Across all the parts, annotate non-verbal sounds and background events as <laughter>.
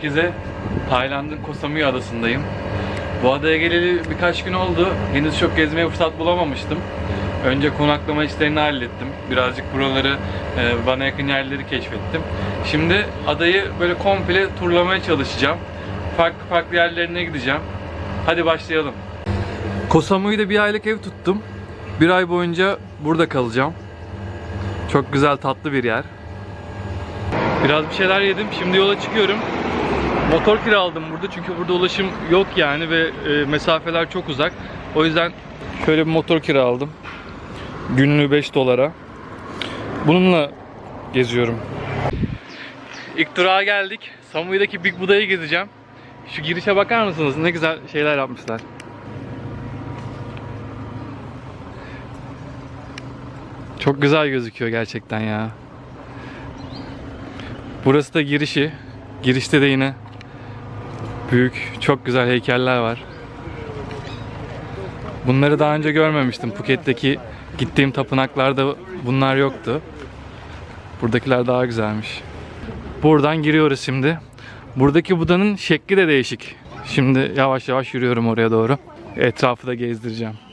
herkese. Tayland'ın Koh Samui adasındayım. Bu adaya geleli birkaç gün oldu. Henüz çok gezmeye fırsat bulamamıştım. Önce konaklama işlerini hallettim. Birazcık buraları, e, bana yakın yerleri keşfettim. Şimdi adayı böyle komple turlamaya çalışacağım. Farklı farklı yerlerine gideceğim. Hadi başlayalım. Koh Samui'de bir aylık ev tuttum. Bir ay boyunca burada kalacağım. Çok güzel tatlı bir yer. Biraz bir şeyler yedim. Şimdi yola çıkıyorum. Motor kiraladım burada çünkü burada ulaşım yok yani ve e, mesafeler çok uzak. O yüzden şöyle bir motor kiraladım. Günlüğü 5 dolara. Bununla geziyorum. İlk durağa geldik. Samui'deki Big Buda'yı gezeceğim. Şu girişe bakar mısınız? Ne güzel şeyler yapmışlar. Çok güzel gözüküyor gerçekten ya. Burası da girişi. Girişte de yine büyük, çok güzel heykeller var. Bunları daha önce görmemiştim. Phuket'teki gittiğim tapınaklarda bunlar yoktu. Buradakiler daha güzelmiş. Buradan giriyoruz şimdi. Buradaki Buda'nın şekli de değişik. Şimdi yavaş yavaş yürüyorum oraya doğru. Etrafı da gezdireceğim.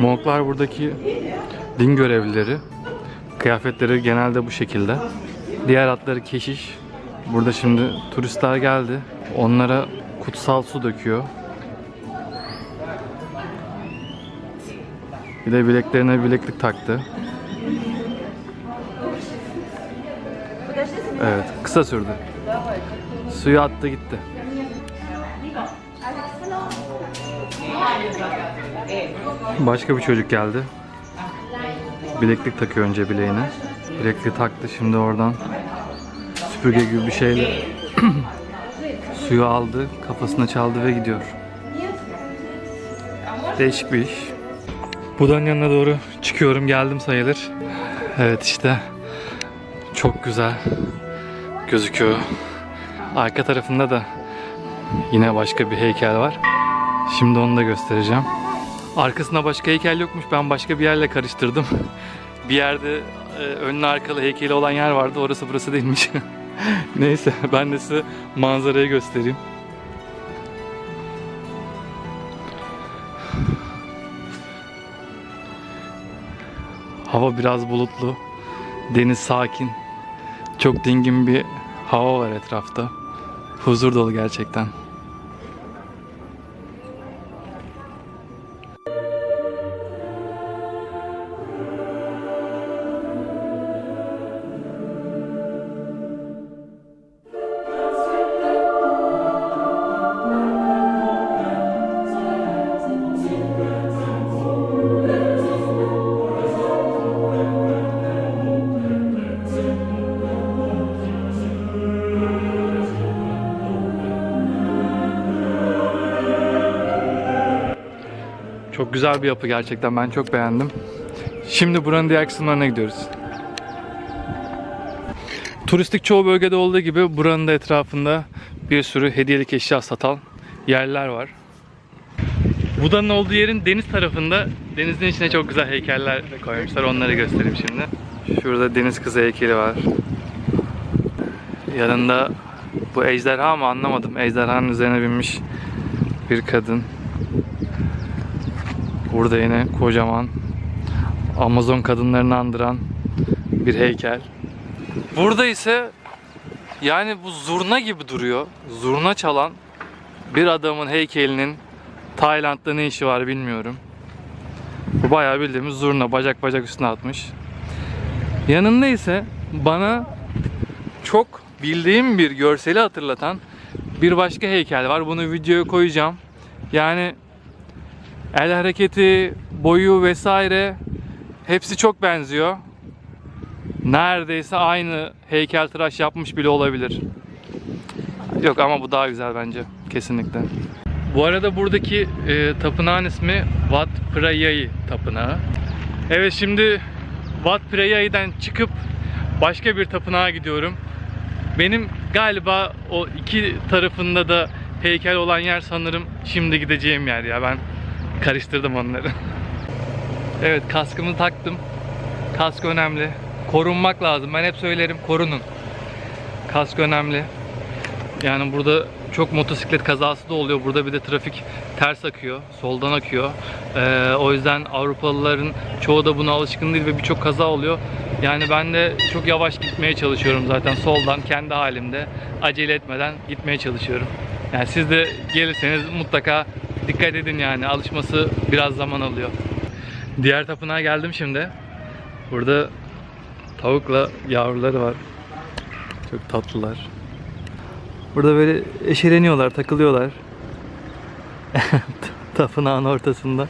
Monklar buradaki din görevlileri. Kıyafetleri genelde bu şekilde. Diğer atları keşiş. Burada şimdi turistler geldi. Onlara kutsal su döküyor. Bir de bileklerine bileklik taktı. Evet, kısa sürdü. Suyu attı gitti. Başka bir çocuk geldi. Bileklik takıyor önce bileğine. Bilekliği taktı şimdi oradan süpürge gibi bir şeyle <clears throat> suyu aldı, kafasına çaldı ve gidiyor. Değişik bir iş. Budanın yanına doğru çıkıyorum, geldim sayılır. Evet işte çok güzel gözüküyor. Arka tarafında da yine başka bir heykel var. Şimdi onu da göstereceğim. Arkasında başka heykel yokmuş. Ben başka bir yerle karıştırdım. bir yerde e, önlü arkalı heykeli olan yer vardı. Orası burası değilmiş. <laughs> Neyse ben de size manzarayı göstereyim. Hava biraz bulutlu. Deniz sakin. Çok dingin bir hava var etrafta. Huzur dolu gerçekten. Çok güzel bir yapı gerçekten. Ben çok beğendim. Şimdi buranın diğer kısımlarına gidiyoruz. Turistik çoğu bölgede olduğu gibi buranın da etrafında bir sürü hediyelik eşya satan yerler var. Buda'nın olduğu yerin deniz tarafında denizin içine çok güzel heykeller koymuşlar. Onları göstereyim şimdi. Şurada deniz kızı heykeli var. Yanında bu ejderha mı anlamadım. Ejderhanın üzerine binmiş bir kadın. Burada yine kocaman Amazon kadınlarını andıran bir heykel. Burada ise yani bu zurna gibi duruyor. Zurna çalan bir adamın heykelinin Tayland'da ne işi var bilmiyorum. Bu bayağı bildiğimiz zurna bacak bacak üstüne atmış. Yanında ise bana çok bildiğim bir görseli hatırlatan bir başka heykel var. Bunu videoya koyacağım. Yani El hareketi, boyu vesaire hepsi çok benziyor. Neredeyse aynı heykeltıraş yapmış bile olabilir. Yok ama bu daha güzel bence kesinlikle. Bu arada buradaki e, tapınağın ismi Wat Prayai Tapınağı. Evet şimdi Wat Prayai'den çıkıp başka bir tapınağa gidiyorum. Benim Galiba o iki tarafında da heykel olan yer sanırım şimdi gideceğim yer ya. Ben karıştırdım onları. evet kaskımı taktım. Kask önemli. Korunmak lazım. Ben hep söylerim korunun. Kask önemli. Yani burada çok motosiklet kazası da oluyor. Burada bir de trafik ters akıyor, soldan akıyor. Ee, o yüzden Avrupalıların çoğu da buna alışkın değil ve birçok kaza oluyor. Yani ben de çok yavaş gitmeye çalışıyorum zaten soldan kendi halimde acele etmeden gitmeye çalışıyorum. Yani siz de gelirseniz mutlaka dikkat edin yani alışması biraz zaman alıyor. Diğer tapınağa geldim şimdi. Burada tavukla yavruları var. Çok tatlılar. Burada böyle eşeleniyorlar, takılıyorlar. <laughs> Tapınağın ortasında.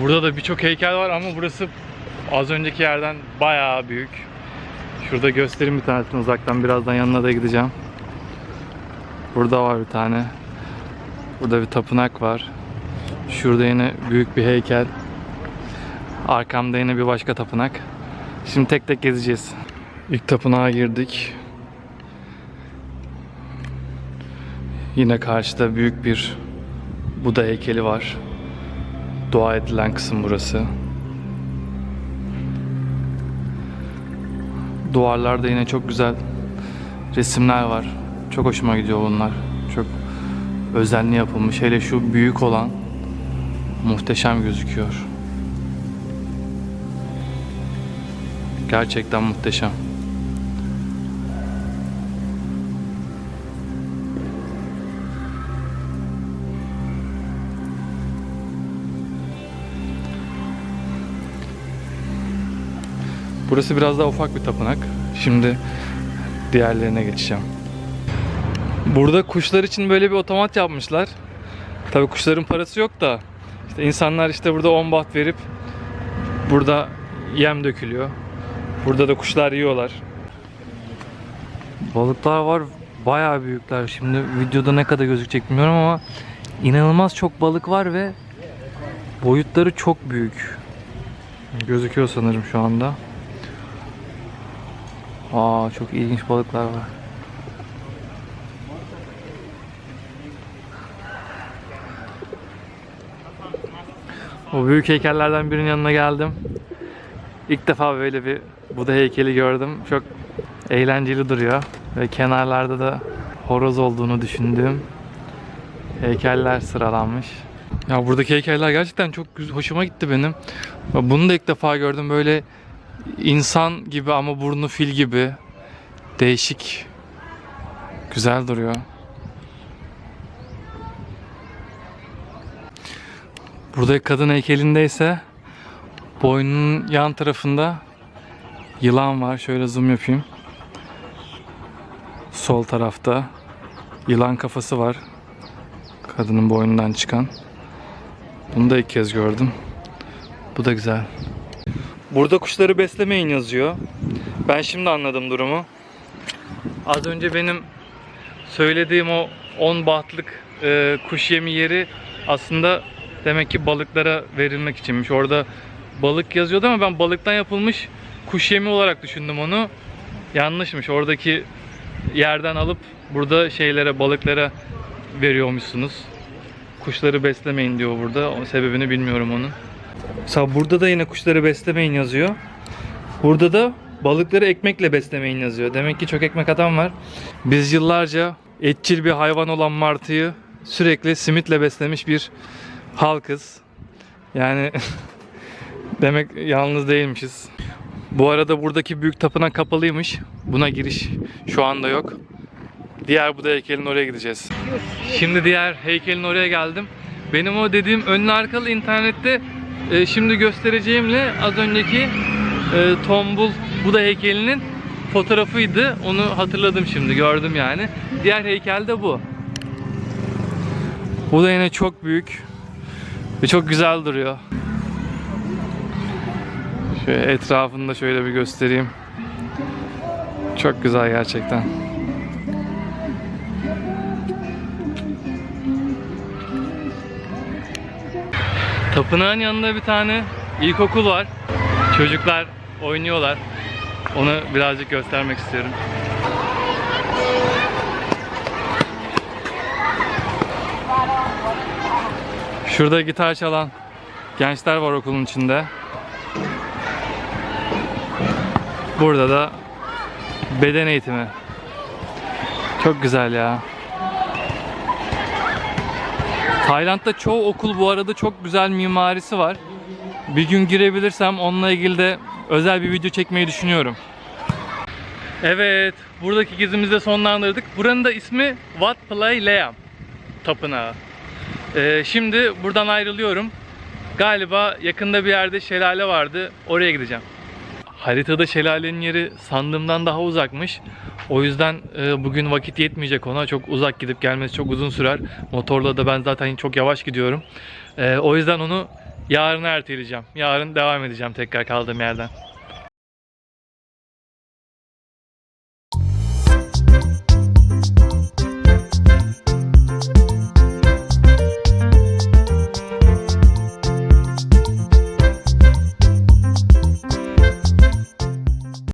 Burada da birçok heykel var ama burası az önceki yerden bayağı büyük. Şurada göstereyim bir tanesini uzaktan. Birazdan yanına da gideceğim. Burada var bir tane. Burada bir tapınak var. Şurada yine büyük bir heykel. Arkamda yine bir başka tapınak. Şimdi tek tek gezeceğiz. İlk tapınağa girdik. Yine karşıda büyük bir Buda heykeli var. Dua edilen kısım burası. Duvarlarda yine çok güzel resimler var. Çok hoşuma gidiyor bunlar. Çok özenli yapılmış. Hele şu büyük olan muhteşem gözüküyor. Gerçekten muhteşem. Burası biraz daha ufak bir tapınak. Şimdi diğerlerine geçeceğim. Burada kuşlar için böyle bir otomat yapmışlar. Tabii kuşların parası yok da işte insanlar işte burada 10 baht verip burada yem dökülüyor. Burada da kuşlar yiyorlar. Balıklar var. Bayağı büyükler. Şimdi videoda ne kadar gözükecek bilmiyorum ama inanılmaz çok balık var ve boyutları çok büyük. Gözüküyor sanırım şu anda. Aa çok ilginç balıklar var. O büyük heykellerden birinin yanına geldim. İlk defa böyle bir Buda heykeli gördüm. Çok eğlenceli duruyor. Ve kenarlarda da horoz olduğunu düşündüğüm heykeller sıralanmış. Ya buradaki heykeller gerçekten çok hoşuma gitti benim. Bunu da ilk defa gördüm. Böyle insan gibi ama burnu fil gibi. Değişik. Güzel duruyor. Burada kadın heykelinde ise boynunun yan tarafında yılan var. Şöyle zoom yapayım. Sol tarafta yılan kafası var. Kadının boynundan çıkan. Bunu da ilk kez gördüm. Bu da güzel. Burada kuşları beslemeyin yazıyor. Ben şimdi anladım durumu. Az önce benim söylediğim o 10 bahtlık e, kuş yemi yeri aslında demek ki balıklara verilmek içinmiş. Orada balık yazıyordu ama ben balıktan yapılmış kuş yemi olarak düşündüm onu. Yanlışmış. Oradaki yerden alıp burada şeylere balıklara veriyormuşsunuz. Kuşları beslemeyin diyor burada. O sebebini bilmiyorum onun. Mesela burada da yine kuşları beslemeyin yazıyor. Burada da balıkları ekmekle beslemeyin yazıyor. Demek ki çok ekmek adam var. Biz yıllarca etçil bir hayvan olan martıyı sürekli simitle beslemiş bir halkız. Yani <laughs> demek yalnız değilmişiz. Bu arada buradaki büyük tapınak kapalıymış. Buna giriş şu anda yok. Diğer Buda heykelin oraya gideceğiz. Şimdi diğer heykelin oraya geldim. Benim o dediğim önlü arkalı internette e, şimdi göstereceğimle az önceki e, tombul Buda heykelinin fotoğrafıydı. Onu hatırladım şimdi gördüm yani. Diğer heykel de bu. Bu da yine çok büyük ve çok güzel duruyor. Şöyle etrafını da şöyle bir göstereyim. Çok güzel gerçekten. Tapınağın yanında bir tane ilkokul var. Çocuklar oynuyorlar. Onu birazcık göstermek istiyorum. Şurada gitar çalan gençler var okulun içinde. Burada da beden eğitimi. Çok güzel ya. Tayland'da çoğu okul bu arada çok güzel mimarisi var. Bir gün girebilirsem onunla ilgili de özel bir video çekmeyi düşünüyorum. Evet, buradaki gezimizi de sonlandırdık. Buranın da ismi Wat Play Leam Tapınağı. Ee, şimdi buradan ayrılıyorum. Galiba yakında bir yerde şelale vardı. Oraya gideceğim. Haritada şelalenin yeri sandığımdan daha uzakmış. O yüzden e, bugün vakit yetmeyecek ona. Çok uzak gidip gelmesi çok uzun sürer. Motorla da ben zaten çok yavaş gidiyorum. E, o yüzden onu yarına erteleyeceğim. Yarın devam edeceğim tekrar kaldığım yerden.